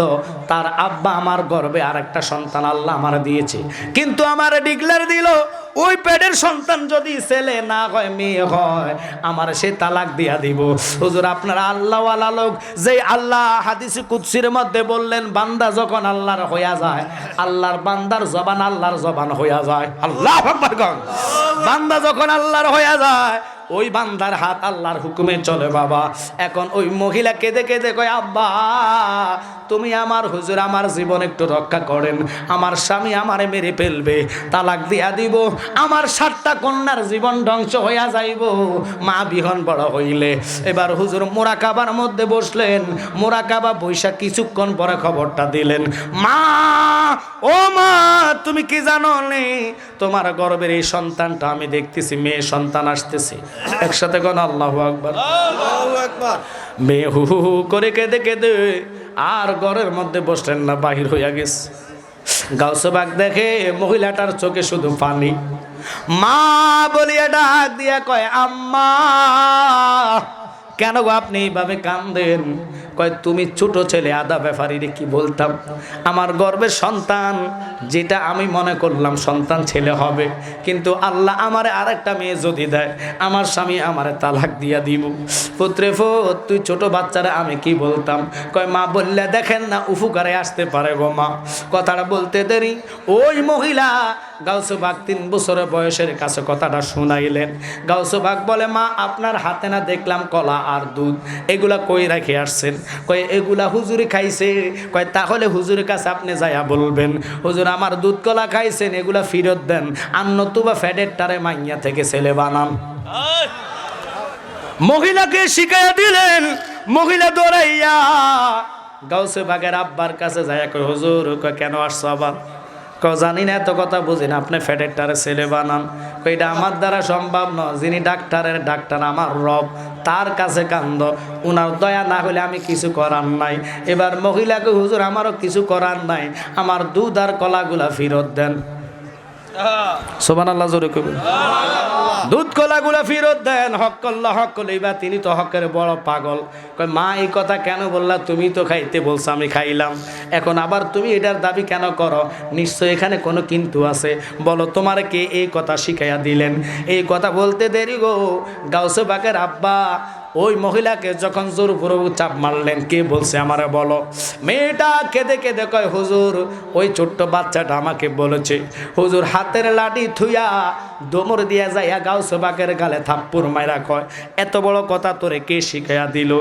বুঝতো তার আব্বা আমার গর্বে আর একটা সন্তান আল্লাহ আমার দিয়েছে। কিন্তু আমার ডিগলার দিল, ওই পেটের সন্তান যদি ছেলে না হয়, মেয়ে হয়, আমার সে তালাক দিয়া দিব। হুজুর, আপনারা আল্লাহওয়ালা লোক যে আল্লাহ হাদিসি কুৎসির মধ্যে বললেন, বান্দা যখন আল্লাহর হইয়া যায়, আল্লাহর বান্দার জবান আল্লাহর জবান হইয়া যায়। আল্লাহ বান্দা যখন আল্লাহর হইয়া যায় ওই বান্দার হাত আল্লাহর হুকুমে চলে বাবা। এখন ওই মহিলা কেঁদে কেঁদে কয়, আব্বা, তুমি আমার হুজুর, আমার জীবন একটু রক্ষা করেন। আমার স্বামী আমারে মেরে ফেলবে, তালাক দিয়া দিব। আমার সাতটা কন্যার জীবন ধ্বংস হইয়া যাইব। মা বিহন বড় হইলে। এবার হুজুর মোরাকাবার মধ্যে বসলেন। মোরাকাবা বৈশাখ কিছুক্ষণ পরে খবরটা দিলেন, মা, ও মা, তুমি কি জানো তোমার গর্বের এই সন্তানটা আমি দেখতেছি, মেয়ে সন্তান আসতেছে। একসাথে কোন আল্লাহ আকবর। মেয়ে হু হু হু করে কেঁদে কেঁদে আর ঘরের মধ্যে বসলেন না বাহির হইয়া গেছে। গাউসবাগ দেখে মহিলাটার চোখে শুধু পানি। মা বলিয়া ডাক দিয়া কয় আম্মা কেন গো আপনি এইভাবে কান্দেন? কয়, তুমি ছোট ছেলে, আদা ব্যাপারীরে কি বলতাম? আমার গর্বের সন্তান, যেটা আমি মনে করলাম সন্তান ছেলে হবে, কিন্তু আল্লাহ আমারে আরেকটা মেয়ে যদি দেয়, আমার স্বামী আমারে তালাক দিয়া দিব। পুত্রে ফো তুই ছোট বাচ্চারা আমি কি বলতাম? কয়, মা বললে দেখেন না, উপকারে আসতে পারে গো মা। কথাটা বলতে দেরি। ওই মহিলা গাউসবাগ তিন বছরের বয়সের কাছে কথাটা শুনাইলেন। গাউসবাগ বলে, মা, আপনার হাতে না দেখলাম কলা আর দুধ। এগুলা কই রেখে আসছেন? কয়, এগুলা হুজুরি খাইছে। কয়, তাহলে হুজুরের কাছে আপনি যাইয়া বলবেন। হুজুর, আমার দুধ কলা খাইছেন, এগুলা ফিরত দেন। আর নতুবা ফ্যাডের টারে মাইয়া থেকে ছেলে বানান। মহিলাকে শিখাইয়া দিলেন, মহিলা দৌড়াইয়া। গাউসে বাগের আব্বার কাছে যায় কই হুজুর, কয়, কেন আসছো আবার? ক জানি না, এত কথা বুঝি না, আপনি ফ্যাটের টারে ছেলে বানান। এটা আমার দ্বারা সম্ভব নয়, যিনি ডাক্তারের, ডাক্তার আমার রব, তার কাছে কান্দ। উনার দয়া না হলে আমি কিছু করার নাই। এবার মহিলাকে হুজুর, আমারও কিছু করার নাই। আমার দুধ আর কলাগুলা ফেরত দেন। জোরে দুধ কলাগুলা ফেরত দেন। হক করল্লা হক তিনি তো হকের বড় পাগল। মা, এই কথা কেন বললা? তুমি তো খাইতে বলছো, আমি খাইলাম। এখন আবার তুমি এটার দাবি কেন করো? নিশ্চয় এখানে কোনো কিন্তু আছে। বলো, তোমার কে এই কথা শিখাইয়া দিলেন? এই কথা বলতে দেরি গো। গাউসে বাকের আব্বা ওই মহিলাকে যখন জোর পুরো চাপ মারলেন, কে বলছে আমারে বলো? মেয়েটা কেঁদে কেঁদে কয়, হুজুর, ওই ছোট্ট বাচ্চাটা আমাকে বলেছে। হুজুর, হাতের লাঠি থুইয়া দোমর দিয়া যাইয়া গাও সোবাকের গালে থাপ্পুর মাইরা কয়, এত বড় কথা তোরে কে শিখাইয়া দিল?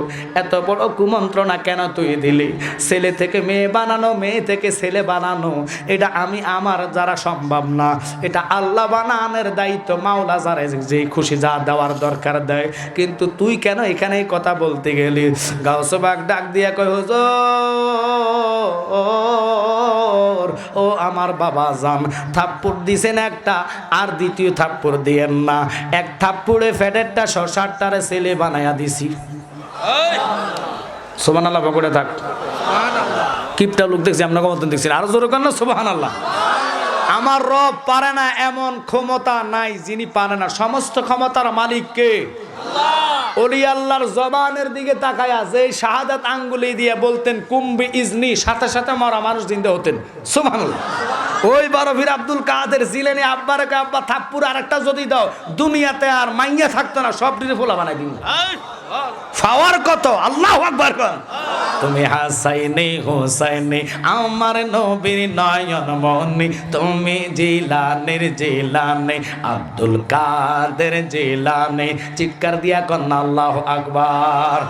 এত বড় কুমন্ত্রণা কেন তুই দিলি? ছেলে থেকে মেয়ে বানানো, মেয়ে থেকে ছেলে বানানো, এটা আমি, আমার যারা সম্ভব না। এটা আল্লাহ বানানের দায়িত্ব, মাওলা যারা যে খুশি যা দেওয়ার দরকার দেয়। কিন্তু তুই কেন এখানে কথা বলতে গেলি? গাউসবাগ ডাক দিয়া কয়, হুজুর ও আমার বাবা জান থাপ্পড় দিছেন একটা আর দ্বিতীয় থাপ্পড় দিয়েন না। এক থাপ্পড়ে ফ্যাটেরটা শশারটারে ছেলে বানায়া দিছি। সোমান আল্লাহ পকড়ে থাক। কিপটা লোক দেখছি আপনাকে মতন দেখছি আরও জোরে কর না সোবাহান আল্লাহ আমার রব পারে না এমন ক্ষমতা নাই যিনি পারে না। সমস্ত ক্ষমতার মালিক কে? অলি আল্লাহর জবানের দিকে তাকায়া যে শাহাদাত আঙ্গুলি দিয়ে বলতেন, কুম্বি ইজনি সাথে সাথে মরা মানুষ জিন্দে হতেন। সুবহানাল্লাহ। ওই বরফির আব্দুল কাদের জিলেনি আব্বার আব্বা, থাপ্পুর আরেকটা যদি দাও, দুনিয়াতে আর মাইয়া থাকতো না, সব দিনে ফোলা বানাই দিন পাওয়ার কত? আল্লাহ আকবার তুমি হাসাইনি, হোসাইনি, আমার নবীর নয়ন মনি। তুমি জিলানের জিলানে, আব্দুল কাদের জিলানে। চিৎকার দিয়া কন্যা আল্লাহ আকবার।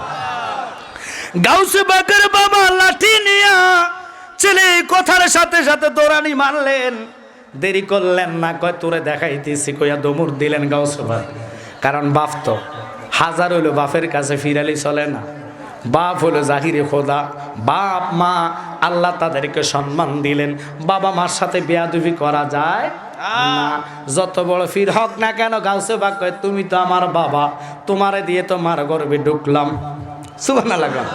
গাউসে বাকের বাবা লাঠি নিয়া ছেলে কথার সাথে সাথে দৌড়ানি মারলেন। দেরি করলেন না, কয় তোরে দেখাইতেছি, কইয়া দমুর দিলেন গাউসে কারণ বাপ তো। হাজার হইল বাপের কাছে ফিরালি চলে না। বাপ হলো জাহিরে খোদা। বাপ, মা আল্লাহ তাদেরকে সম্মান দিলেন। বাবা মার সাথে বেয়াদুবি করা যায় যত বড় ফির হক না কেন, গাউসে বাক তুমি তো আমার বাবা। তোমারে দিয়ে তো মার গর্বে ঢুকলাম। সুবানা লাগাম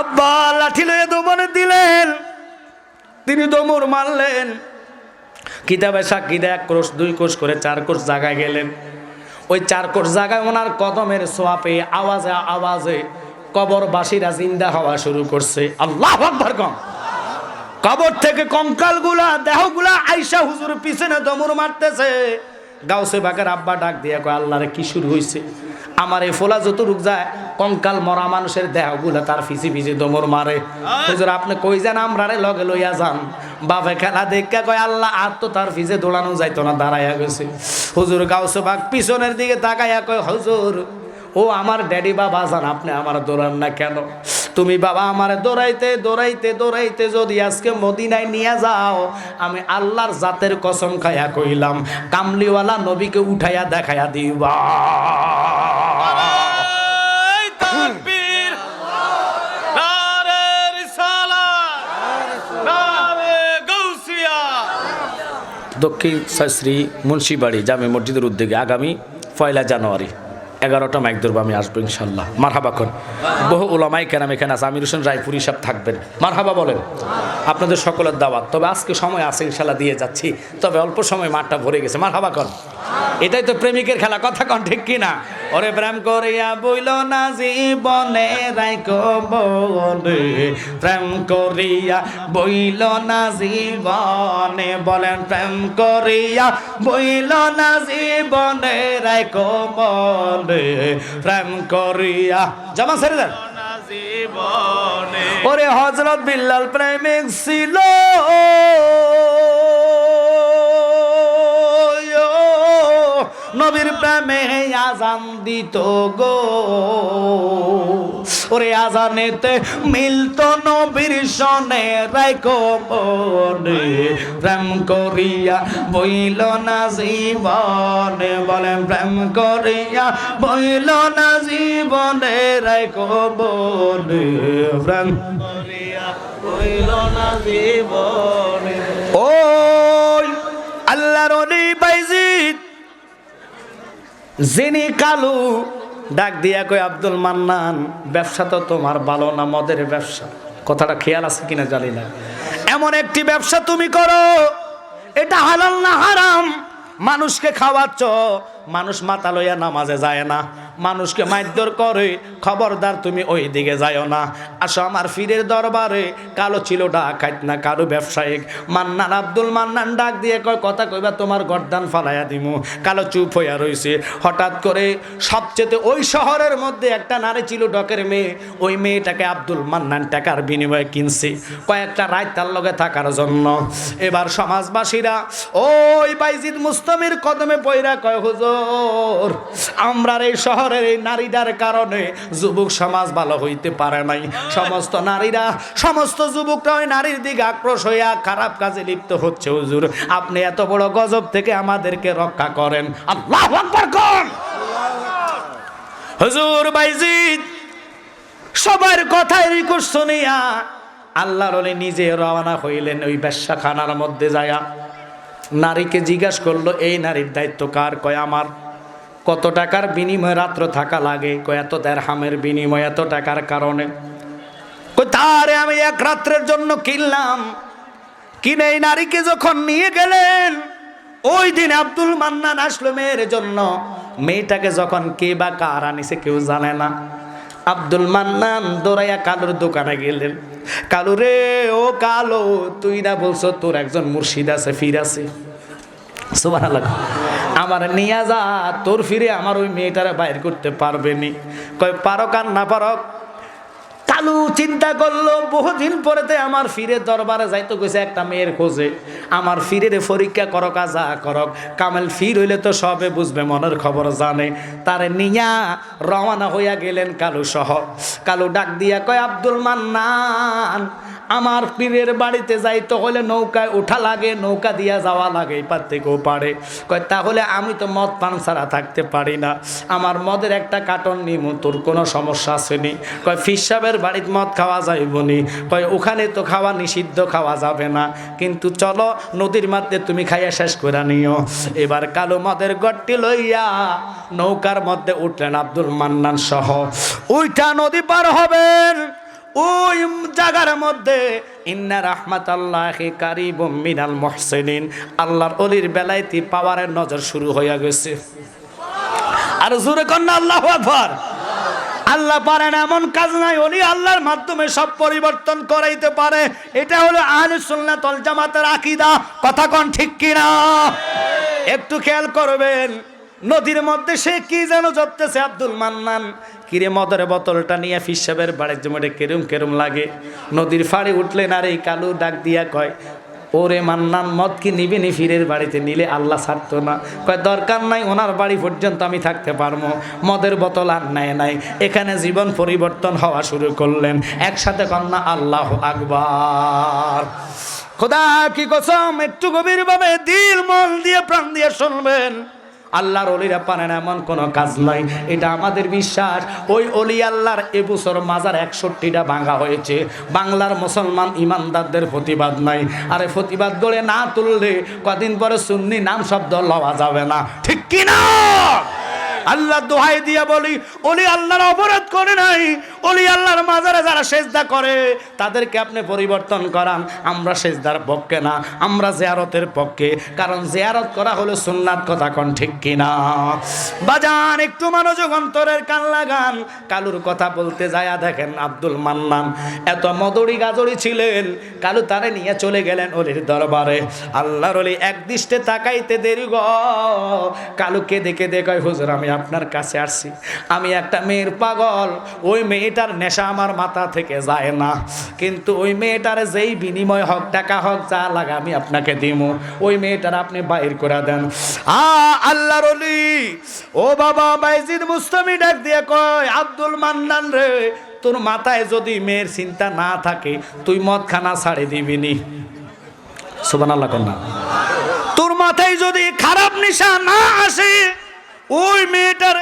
আব্বা, লাঠি লয়ে দমনে দিলেন। তিনি দমর মারলেন। কিতাবে সাক্ষী এক কোষ, দুই কোষ করে চার কোষ জায়গায় গেলেন। ওই চার কোট জায়গায় ওনার কদমের সোয়াপে আওয়াজে আওয়াজে কবর কবরবাসীরা জিন্দা হওয়া শুরু করছে। আল্লাহ আকবার কম। কবর থেকে কঙ্কালগুলা, দেহগুলা আইসা হুজুর পিছনে দমর মারতেছে। গাউসে বাগের আব্বা ডাক দিয়ে কয়, আল্লাহরে কি শুরু হয়েছে আমার এই ফোলা যত রুক যায় কঙ্কাল মরা মানুষের দেহগুলা তার ফিসি ফিসি দমর মারে। হুজুর আপনি কই যান আমরারে লগে লইয়া যান। বাপে খেলা দেখা কয় আল্লাহ আর তো তার ফিসে দৌড়ানো যাইতো না দাঁড়াইয়া গেছে। হুজুর গাউসে বাগ পিছনের দিকে তাকাইয়া কয় হুজুর ও আমার ড্যাডি বাবা জান আপনি আমার দৌড়ান না কেন? তুমি বাবা আমার দৌড়াইতে দৌড়াইতে দৌড়াইতে যদি আজকে মদিনায় নিয়ে যাও আমি আল্লাহর জাতের কসম খাইয়া কইলাম কামলিওয়ালা নবীকে উঠাইয়া দেখাইয়া দিবা। দক্ষিণ শ্রী মুন্সিবাড়ি জামে মসজিদের উদ্যোগে আগামী পয়লা জানুয়ারি এগারোটা মাইক ধরবো আমি, আসব ইনশাল্লাহ মারহাবাখন বহু ওলামাই কেনাম এখানে আছে, আমির হোসেন রায়পুরি সাহেব থাকবেন। মারহাবা বলেন, আপনাদের সকলের দাওয়াত, তবে আজকে সময় আছে ইনশাল্লাহ দিয়ে যাচ্ছি, তবে অল্প সময় মাঠটা ভরে গেছে। মারহাবা করেন এটাই তো প্রেমিকের খেলা, কথা কন ঠিক কিনা? ওরে প্রেম করিয়া বইল না জীবনে রাইকো বলে প্রেম করিয়া বইল না জীবনে বলেন প্রেম করিয়া বইল না জীবনে রাইকো বলে প্রেম করিয়া জমা ছেড়ে দেন। ওরে হজরত বিল্লাল প্রেমিক ছিল। নবীর প্রেমে আজান দিত গো। ওরে আজানেতে মিলত নবীর সনে রাইকো মনে। প্রেম করিয়া বইল না জীবনে, বলে প্রেম করিয়া বইল না জীবনে রাইকো বলে প্রেম করিয়া হইল না জীবনে। যিনি কালু, ডাক দিয়া কই আব্দুল মান্নান, ব্যবসা তো তোমার, ভালো না মদের ব্যবসা? কথাটা খেয়াল আছে কিনা জানি না। এমন একটি ব্যবসা তুমি করো, এটা হালাল না হারাম? মানুষকে খাওয়াচ্ছ, মানুষ মাথা লইয়া নামাজে যায় না। মানুষকে মারধর করে। খবরদার, তুমি ওই দিকে যাও না। আসো আমার ফিরের দরবারে। কালো ছিল ডাকাইত না কারও ব্যবসায়িক। মান্নান আব্দুল মান্নান ডাক দিয়ে কয়, কথা কইবা, তোমার গর্দান ফালাইয়া দিমু। কালো চুপ হইয়া রইছে। হঠাৎ করে সবচেয়ে ওই শহরের মধ্যে একটা নারী ছিল, ডকের মেয়ে। ওই মেয়েটাকে আব্দুল মান্নান টাকার বিনিময়ে কিনছে। কয়েকটা রাত তার লগে থাকার জন্য। এবার সমাজবাসীরা, ওই বাইজিদ মুস্তমির কদমে পয়রা কয়, হুজুর, আমরার এই শহরের এই নারীটার কারণে যুবক সমাজ ভালো হইতে পারে নাই। সমস্ত নারীরা, সমস্ত যুবকরা ওই নারীর দিকে আক্রোশ হইয়া খারাপ কাজে লিপ্ত হচ্ছে, হুজুর। আপনি এত বড় গজব থেকে আমাদেরকে রক্ষা করেন। আল্লাহ হুজুর, বাইজিদ, সবার কথায় রিকোয়েস্ট শুনিয়া আল্লাহর ওলি নিজে রওনা হইলেন ওই বেশ্যাখানার মধ্যে যায়া নারীকে জিজ্ঞাস করল, এই নারীর দায়িত্ব কার? কয়, আমার। কত টাকার বিনিময়ে রাত্র থাকা লাগে? এত দেড়হামের বিনিময়, এত টাকার কারণে। তারে আমি এক রাত্রের জন্য কিনলাম। কিনে এই নারীকে যখন নিয়ে গেলেন, ওই দিন আব্দুল মান্নান আসলো মেয়ের জন্য। মেয়েটাকে যখন কে বা কার আনিছে কেউ জানে না। আব্দুল মান্নান দৌড়াইয়া কালুর দোকানে গেলেন। কালু রে, ও কালো, তুই না বলছো তোর একজন মুর্শিদ আছে, ফির আছে। আমার নিয়া যা, তোর ফিরে আমার ওই মেয়েটারে বাইর করতে পারবে নি। কয়, পারো কার না পারক কালু চিন্তা করল, বহুদিন পরেতে আমার ফিরে দরবারে যাইতো গেছে একটা মেয়ের খোঁজে। আমার ফিরের পরীক্ষা করক আর যা করক, কামেল ফির হইলে তো সবে বুঝবে, মনের খবর জানে। তারে নিয়া রওনা হইয়া গেলেন কালু সহ। কালু ডাক দিয়া কয়, আব্দুল মান্নান আমার পীরের বাড়িতে যাইতে হলে নৌকায় ওঠা লাগে, নৌকা দিয়া যাওয়া লাগে এপার থেকেও পারে। কয়, তাহলে আমি তো মদ পান ছাড়া থাকতে পারি না। আমার মদের একটা কার্টন নিমু, তোর কোনো সমস্যা আসেনি কয়, ফিস সাহেবের বাড়িতে মদ খাওয়া যাইব নি। কয়, ওখানে তো খাওয়া নিষিদ্ধ, খাওয়া যাবে না। কিন্তু চলো নদীর মধ্যে তুমি খাইয়া শেষ করে নিও। এবার কালো মদের গট্টি লইয়া নৌকার মধ্যে উঠলেন আব্দুল মান্নান সহ। ওইটা নদী পার হবেন। ওই জায়গার মধ্যে, ইন্না রাহমাত আল্লাহ মিনাল মহসেনিন। আল্লাহর অলির বেলাইতে পাওয়ারের নজর শুরু হইয়া গেছে। আর জোরে কন্যা, আল্লাহ আকবার। আল্লাহ পারেন এমন কাজ নাই, অলি আল্লাহর মাধ্যমে সব পরিবর্তন করাইতে পারে। এটা হলো আহলে সুন্নাত ওয়াল জামাতের আকীদা। কথা কোন ঠিক কিনা? একটু খেয়াল করবেন নদীর মধ্যে সে কি যেন জপতেছে আব্দুল মান্নান? কিরে মদের বোতলটা নিয়ে ফিসাবের বাড়ির জমিতে কেরম কেরম লাগে। নদীর ফাড়ে উঠলেন আর এই কালু ডাক দিয়া কয়, ওরে মান্নান, মদ কি নিবে নি ফিরের বাড়িতে? নিলে আল্লাহ ছাড়তো না। কয়, দরকার নাই, ওনার বাড়ি পর্যন্ত আমি থাকতে পারব। মদের বোতল আর নেয় নাই। এখানে জীবন পরিবর্তন হওয়া শুরু করলেন। একসাথে কন্যা আল্লাহ আকবার। খোদা কি কসম, একটু গভীরভাবে দিল মন দিয়ে প্রাণ দিয়ে শুনবেন। আল্লাহর অলিরা পারেন এমন কোনো কাজ নাই। এটা আমাদের বিশ্বাস। ওই অলি আল্লাহর এবছর মাজার একষট্টিটা ভাঙা হয়েছে। বাংলার মুসলমান ইমানদারদের প্রতিবাদ নাই। আরে প্রতিবাদ গড়ে না তুললে কদিন পরে সুন্নি নাম শব্দ লওয়া যাবে না। ঠিক কি না আল্লাহ দোহাই দিয়া বলি, অলি আল্লাহর অপরাধ করে নাই। অলি আল্লাহর মাজারে যারা সেজদা করে, তাদেরকে আপনি পরিবর্তন করান। আমরা সেজদার পক্ষে না, আমরা জিয়ারতের পক্ষে। কারণ জিয়ারত করা হলো সুন্নাত, কথা কোন ঠিক কিনা? বাজান, একটু মনোযোগ অন্তরের কান লাগান। কালুর কথা বলতে যায়া দেখেন আব্দুল মান্নান। এত মদড়ি গাজড়ি ছিলেন, কালু তারে নিয়ে চলে গেলেন অলির দরবারে। আল্লাহর অলি এক দৃষ্টে তাকাইতে দেরি গ। কালুকে দেখে কয়, হুজুর, আমি আপনার কাছে আসছি। আমি একটা মেয়ের পাগল। ওই মেয়েটার নেশা আমার মাথা থেকে যায় না। কিন্তু ওই মেয়েটার যেই বিনিময় হক, টাকা হক, যা লাগে আমি আপনাকে দিব ওই মেয়েটার আপনি বাইর করে দেন। আ, আল্লাহর ও বাবা বাইজিদ মুস্তামি ডাক দিয়ে কয়, আব্দুল মান্নান রে, তোর মাথায় যদি মেয়ের চিন্তা না থাকে, তুই মদ খানা ছাড়ে দিবি নি। সুবান আল্লাহ কন্যা তোর মাথায় যদি খারাপ নেশা না আসে, ওই মেয়েটার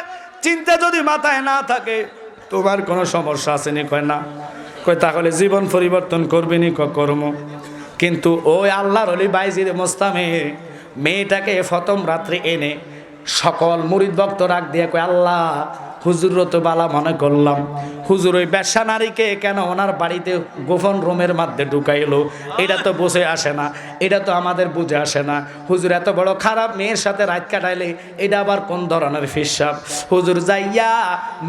চিন্তা যদি মাথায় না থাকে তোমার কোনো সমস্যা আছে নি? কয় না। কয়, তাহলে জীবন পরিবর্তন করবি নি? কর্ম। কিন্তু ওই আল্লাহর অলি বাইজির মোস্তামে, মেয়েটাকে প্রথম রাত্রে এনে সকল মুরিদ ভক্ত রাখ দিয়ে কয়, আল্লাহ হুজুর তো বালা মনে করলাম। হুজুর ওই ব্যবসা নারীকে কেন ওনার বাড়িতে গোপন রুমের মধ্যে ঢুকাইলো? এটা তো বসে আসে না, এটা তো আমাদের বুঝে আসে না। হুজুর এত বড় খারাপ মেয়ের সাথে রাত কাটাইলে এটা আবার কোন ধরনের ফিসাব হুজুর যাইয়া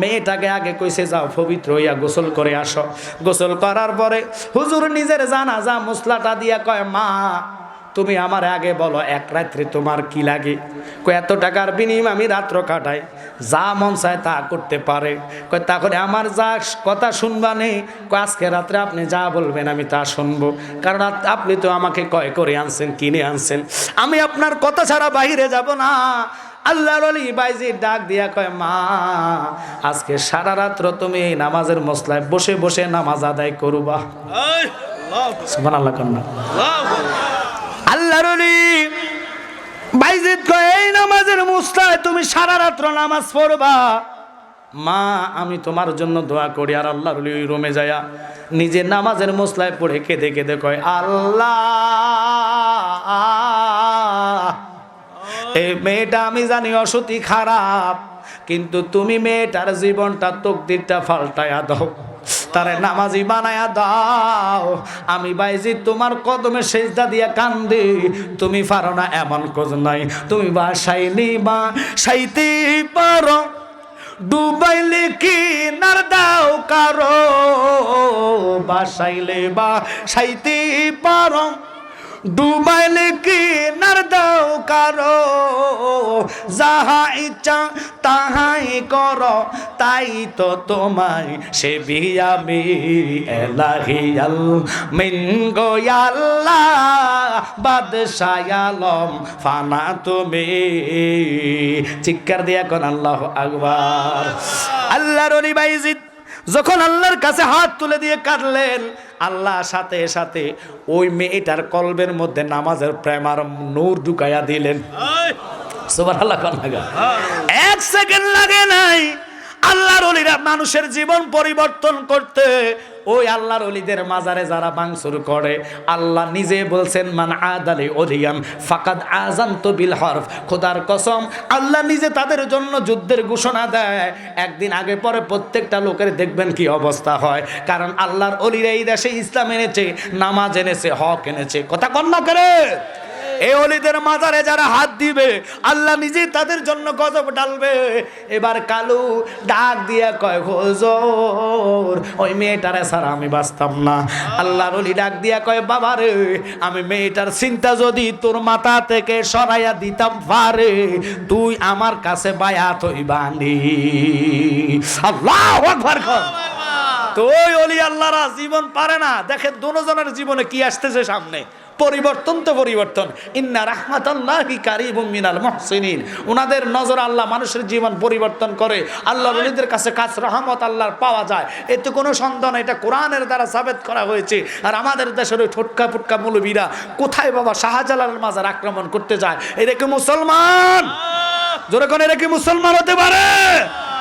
মেয়েটাকে আগে কইছে, যাও পবিত্র হইয়া গোসল করে আসো। গোসল করার পরে হুজুর নিজের জানা যা মশলাটা দিয়া কয়, মা তুমি আমার আগে বলো এক রাত্রে তোমার কি লাগে? কয় এত টাকার বিনিময় আমি রাত্র কাটাই। যা মন চায় তা করতে পারে। কয় তাহলে আমার যা কথা শুনবা নেই কয় আজকে রাত্রে আপনি যা বলবেন আমি তা শুনব। কারণ আপনি তো আমাকে কয় করে আনছেন কিনে আনছেন। আমি আপনার কথা ছাড়া বাহিরে যাব না। আল্লাহর অলি বাইজি ডাক দিয়া কয় মা আজকে সারা রাত্র তুমি এই নামাজের মশলায় বসে বসে নামাজ আদায় করবা। এই, আল্লাহ, সুবহানাল্লাহ কন্যা। আল্লাহর বাইজিদ কয়, এই নামাজের মুস্তায় তুমি সারা রাত্র নামাজ পড়বা? মা, আমি তোমার জন্য দোয়া করি, আর আল্লাহর ওই রুমে যায়া নিজে নামাজের মুসলায় পড়ে কেঁদে কেঁদে কয়, আল্লাহ, এই মেয়েটা আমি জানি অসতি খারাপ, কিন্তু তুমি মেয়েটার জীবনটা তকদিরটা ফাল্টায়া দাও। তারে নামাজি বানায়া দাও। আমি বাইজি তোমার কদমে সেজদা দিয়া কান্দি। তুমি পারো না, এমন কোজ নাই। তুমি বাসাইলি বা সাইতে পারো। ডুবাইলে কি নার দাও কারও। বাসাইলে বা সাইতে পারো। ডুবাইলে কি নার দাও কারও। যাহা ইচ্ছা তাহাই কর, তাই তো তোমায় সে বিয়াবি এলাহিয়াল। মিনগো আল্লাহ বাদশায়ালম ফানা তুমি। চিৎকার দিয়া কোন আল্লাহ আকবার। আল্লাহর অলি বাইজিদ, যখন আল্লাহর কাছে হাত তুলে দিয়ে কাঁদলেন, আল্লাহ সাথে সাথে ওই মেয়েটার কলবের মধ্যে নামাজের প্রেম আর নূর ঢুকাইয়া দিলেন। কোন এক সেকেন্ড লাগে নাই। আল্লাহর অলিরা মানুষের জীবন পরিবর্তন করতে। ওই আল্লাহর অলিদের মাজারে যারা বাংসুর করে আল্লাহ নিজে বলছেন মান আদালি অলিয়ান ফাকাদ আজান তো বিল হরফ। খোদার কসম আল্লাহ নিজে তাদের জন্য যুদ্ধের ঘোষণা দেয়। একদিন আগে পরে প্রত্যেকটা লোকের দেখবেন কি অবস্থা হয়। কারণ আল্লাহর অলিরা এই দেশে ইসলাম এনেছে নামাজ এনেছে হক এনেছে। কথা কন্যা করে এই অলিদের মাজারে যারা হাত দিবে, আল্লাহ নিজে তাদের জন্য গজব ডালবে এবার কালু ডাক দিয়া কয়, হুজুর, ওই মেয়েটারে স্যার আমি বাঁচতাম না। আল্লাহর অলি ডাক দিয়া কয়, বাবা রে, আমি মেয়েটার চিন্তা যদি তোর মাথা থেকে সরাইয়া দিতাম পারে তুই আমার কাছে বায়াত হইবানি। আল্লাহ আকবার তো ওই অলি আল্লাহরা জীবন পারে না। দেখেন, দুজনের জীবনে কি আসতেছে সামনে? পরিবর্তন তো পরিবর্তন। ইন্না রাহমাতাল্লাহি কারিবুম মিনাল মুহসিনিন। ওনাদের নজর আল্লাহ মানুষের জীবন পরিবর্তন করে। আল্লাহ ওলিদের কাছে কাজ রহমত আল্লাহর পাওয়া যায়। এতে কোনো সন্দেহ এটা কোরআনের দ্বারা সাবেত করা হয়েছে। আর আমাদের দেশের ওই ঠোটকা ফুটকা মৌলবীরা কোথায় বাবা শাহজালালের মাজার আক্রমণ করতে যায়? এরা কি মুসলমান? জোরে কোন এটা কি মুসলমান হতে পারে?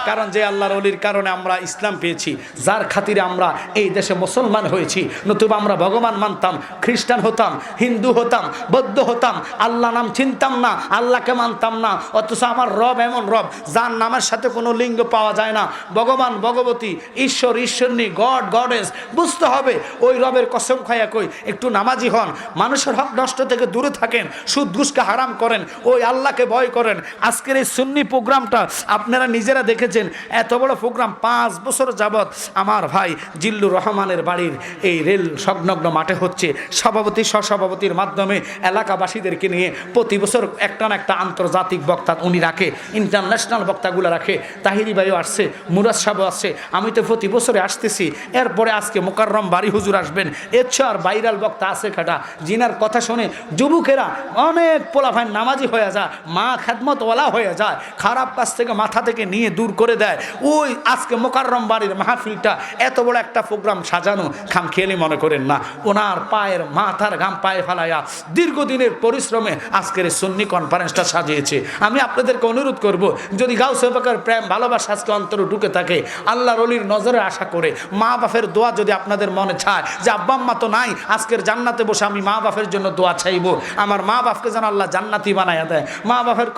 কারণ যে আল্লাহর অলির কারণে আমরা ইসলাম পেয়েছি, যার খাতিরে আমরা এই দেশে মুসলমান হয়েছি। নতুবা আমরা ভগবান মানতাম, খ্রিস্টান হতাম, হিন্দু হতাম, বৌদ্ধ হতাম আল্লাহ নাম চিনতাম না, আল্লাহকে মানতাম না, অথচ আমার রব এমন রব, যার নামের সাথে কোনো লিঙ্গ পাওয়া যায় না। ভগবান, ভগবতী, ঈশ্বর ঈশ্বরনী গড, গডেস, বুঝতে হবে, ওই রবের কসম খায়া কই, একটু নামাজি হন। মানুষের হক নষ্ট থেকে দূরে থাকেন, সুদ হারাম করেন, ওই আল্লাহকে ভয় করেন। আজকের এই সুন্নি প্রোগ্রামটা আপনারা নিজেরা দেখেছেন এত বড় প্রোগ্রাম পাঁচ বছর যাবৎ আমার ভাই জিল্লুর রহমানের বাড়ির এই রেল সংলগ্ন মাঠে হচ্ছে। সভাপতি সহসভাপতির মাধ্যমে এলাকাবাসীদেরকে নিয়ে প্রতি বছর একটা না একটা আন্তর্জাতিক বক্তা উনি রাখে, ইন্টারন্যাশনাল বক্তাগুলো রাখে। তাহিরি ভাইও আসছে মুরাজ সাহেবও আসছে। আমি তো প্রতি বছরে আসতেছি। এরপরে আজকে মোকাররম বাড়ি হুজুর আসবেন। চেয়ে আর ভাইরাল বক্তা আছে কাটা জিনার কথা শুনে যুবকেরা অনেক পোলাফাইন নামাজি হয়ে যায়, মা খেদমতওয়ালা হয়ে যায়। খারাপ কাজ থেকে মাথা থেকে নিয়ে দূর করে দেয়। ওই আজকে মোকাররম বাড়ির মাহফিলটা, এত বড় একটা প্রোগ্রাম সাজানো, খাম খেলে মনে করেন না। ওনার পায়ের মাথার ঘাম পায়ে ফেলাইয়া দীর্ঘদিনের পরিশ্রমে আজকের সুন্নি কনফারেন্সটা সাজিয়েছে। আমি আপনাদেরকে অনুরোধ করব, যদি গাও সেবকের প্রেম, ভালোবাসা আজকে অন্তরে ঢুকে থাকে আল্লাহ রলির নজরে আশা করে, মা বাপের দোয়া যদি আপনাদের মনে চায় যে, আব্বা, আম্মা তো নাই, আজকের জান্নাতে বসে আমি মা বাপের জন্য দোয়া চাইব। আমার মা বাপকে যেন আল্লাহ জান্নাতি বানাইয়া দেয়। মা বাপের